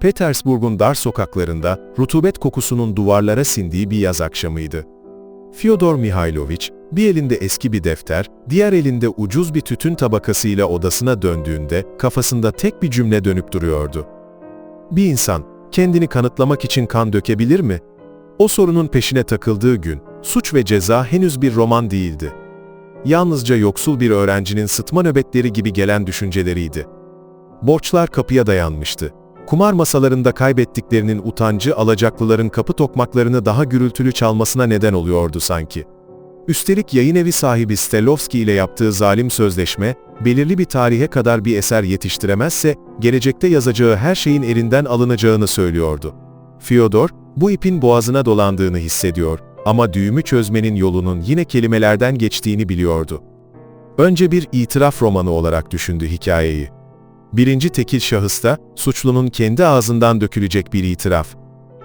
Petersburg'un dar sokaklarında rutubet kokusunun duvarlara sindiği bir yaz akşamıydı. Fyodor Mihailovich, bir elinde eski bir defter, diğer elinde ucuz bir tütün tabakasıyla odasına döndüğünde kafasında tek bir cümle dönüp duruyordu. Bir insan, kendini kanıtlamak için kan dökebilir mi? O sorunun peşine takıldığı gün, suç ve ceza henüz bir roman değildi. Yalnızca yoksul bir öğrencinin sıtma nöbetleri gibi gelen düşünceleriydi. Borçlar kapıya dayanmıştı. Kumar masalarında kaybettiklerinin utancı alacaklıların kapı tokmaklarını daha gürültülü çalmasına neden oluyordu sanki. Üstelik yayın evi sahibi Stellovski ile yaptığı zalim sözleşme, belirli bir tarihe kadar bir eser yetiştiremezse, gelecekte yazacağı her şeyin elinden alınacağını söylüyordu. Fyodor, bu ipin boğazına dolandığını hissediyor ama düğümü çözmenin yolunun yine kelimelerden geçtiğini biliyordu. Önce bir itiraf romanı olarak düşündü hikayeyi. Birinci tekil şahısta, suçlunun kendi ağzından dökülecek bir itiraf.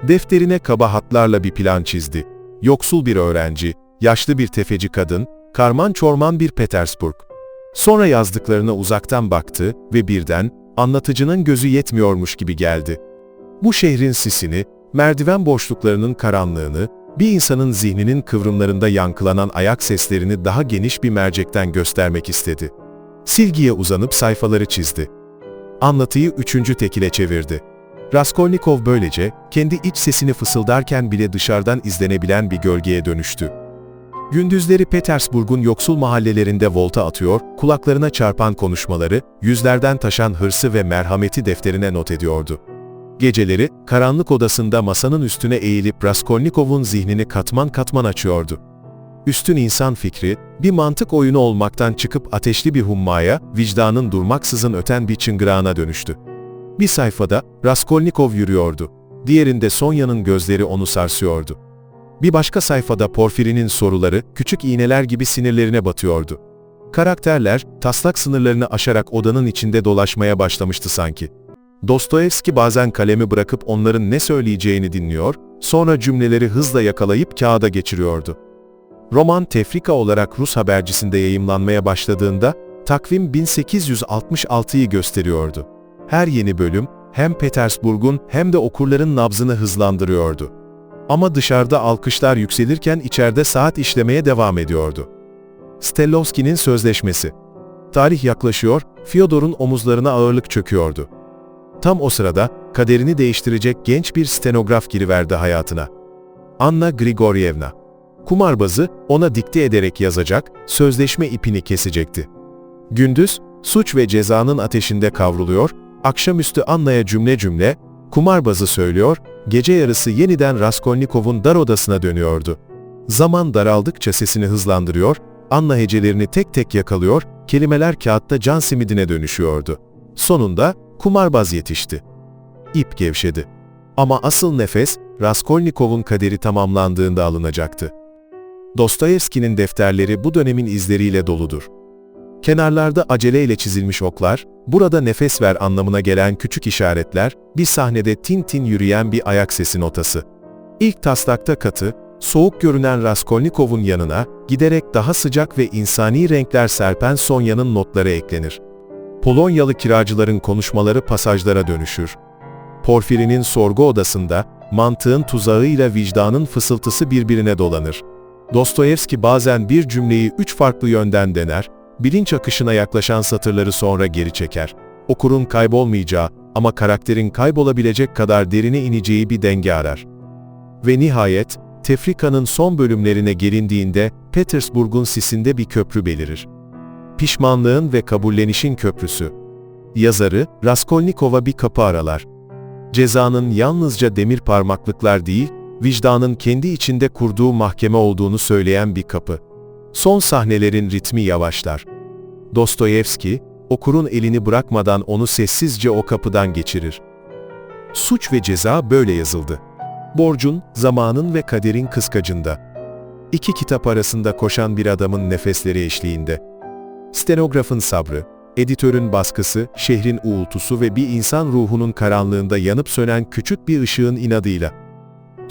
Defterine kaba hatlarla bir plan çizdi. Yoksul bir öğrenci, yaşlı bir tefeci kadın, karman çorman bir Petersburg. Sonra yazdıklarına uzaktan baktı ve birden, anlatıcının gözü yetmiyormuş gibi geldi. Bu şehrin sisini, merdiven boşluklarının karanlığını, bir insanın zihninin kıvrımlarında yankılanan ayak seslerini daha geniş bir mercekten göstermek istedi. Silgiye uzanıp sayfaları çizdi. Anlatıyı üçüncü tekile çevirdi. Raskolnikov böylece, kendi iç sesini fısıldarken bile dışarıdan izlenebilen bir gölgeye dönüştü. Gündüzleri Petersburg'un yoksul mahallelerinde volta atıyor, kulaklarına çarpan konuşmaları, yüzlerden taşan hırsı ve merhameti defterine not ediyordu. Geceleri, karanlık odasında masanın üstüne eğilip Raskolnikov'un zihnini katman katman açıyordu. Üstün insan fikri, bir mantık oyunu olmaktan çıkıp ateşli bir hummaya, vicdanın durmaksızın öten bir çıngırağına dönüştü. Bir sayfada, Raskolnikov yürüyordu. Diğerinde Sonya'nın gözleri onu sarsıyordu. Bir başka sayfada Porfiri'nin soruları, küçük iğneler gibi sinirlerine batıyordu. Karakterler, taslak sınırlarını aşarak odanın içinde dolaşmaya başlamıştı sanki. Dostoyevski bazen kalemi bırakıp onların ne söyleyeceğini dinliyor, sonra cümleleri hızla yakalayıp kağıda geçiriyordu. Roman tefrika olarak Rus habercisinde yayımlanmaya başladığında, takvim 1866'yı gösteriyordu. Her yeni bölüm, hem Petersburg'un hem de okurların nabzını hızlandırıyordu. Ama dışarıda alkışlar yükselirken içeride saat işlemeye devam ediyordu. Stellovski'nin sözleşmesi. Tarih yaklaşıyor, Fyodor'un omuzlarına ağırlık çöküyordu. Tam o sırada, kaderini değiştirecek genç bir stenograf giriverdi hayatına. Anna Grigoryevna. Kumarbazı, ona dikte ederek yazacak, sözleşme ipini kesecekti. Gündüz, suç ve cezanın ateşinde kavruluyor, akşamüstü Anna'ya cümle cümle, kumarbazı söylüyor, gece yarısı yeniden Raskolnikov'un dar odasına dönüyordu. Zaman daraldıkça sesini hızlandırıyor, Anna hecelerini tek tek yakalıyor, kelimeler kağıtta can simidine dönüşüyordu. Sonunda, kumarbaz yetişti. İp gevşedi. Ama asıl nefes, Raskolnikov'un kaderi tamamlandığında alınacaktı. Dostoyevski'nin defterleri bu dönemin izleriyle doludur. Kenarlarda aceleyle çizilmiş oklar, burada nefes ver anlamına gelen küçük işaretler, bir sahnede tin tin yürüyen bir ayak sesi notası. İlk taslakta katı, soğuk görünen Raskolnikov'un yanına, giderek daha sıcak ve insani renkler serpen Sonya'nın notları eklenir. Polonyalı kiracıların konuşmaları pasajlara dönüşür. Porfiri'nin sorgu odasında, mantığın tuzağıyla vicdanın fısıltısı birbirine dolanır. Dostoyevski bazen bir cümleyi üç farklı yönden dener, bilinç akışına yaklaşan satırları sonra geri çeker. Okurun kaybolmayacağı ama karakterin kaybolabilecek kadar derine ineceği bir denge arar. Ve nihayet, Tefrika'nın son bölümlerine gelindiğinde, Petersburg'un sisinde bir köprü belirir. Pişmanlığın ve kabullenişin köprüsü. Yazarı, Raskolnikov'a bir kapı aralar. Cezanın yalnızca demir parmaklıklar değil, vicdanın kendi içinde kurduğu mahkeme olduğunu söyleyen bir kapı. Son sahnelerin ritmi yavaşlar. Dostoyevski, okurun elini bırakmadan onu sessizce o kapıdan geçirir. Suç ve ceza böyle yazıldı. Borcun, zamanın ve kaderin kıskacında. İki kitap arasında koşan bir adamın nefesleri eşliğinde. Stenografın sabrı, editörün baskısı, şehrin uğultusu ve bir insan ruhunun karanlığında yanıp sönen küçük bir ışığın inadıyla.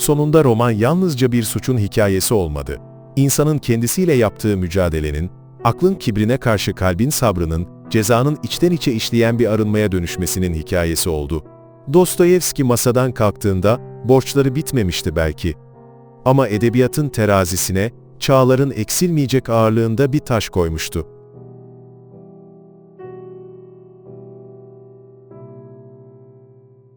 Sonunda roman yalnızca bir suçun hikayesi olmadı. İnsanın kendisiyle yaptığı mücadelenin, aklın kibrine karşı kalbin sabrının, cezanın içten içe işleyen bir arınmaya dönüşmesinin hikayesi oldu. Dostoyevski masadan kalktığında borçları bitmemişti belki. Ama edebiyatın terazisine, çağların eksilmeyecek ağırlığında bir taş koymuştu.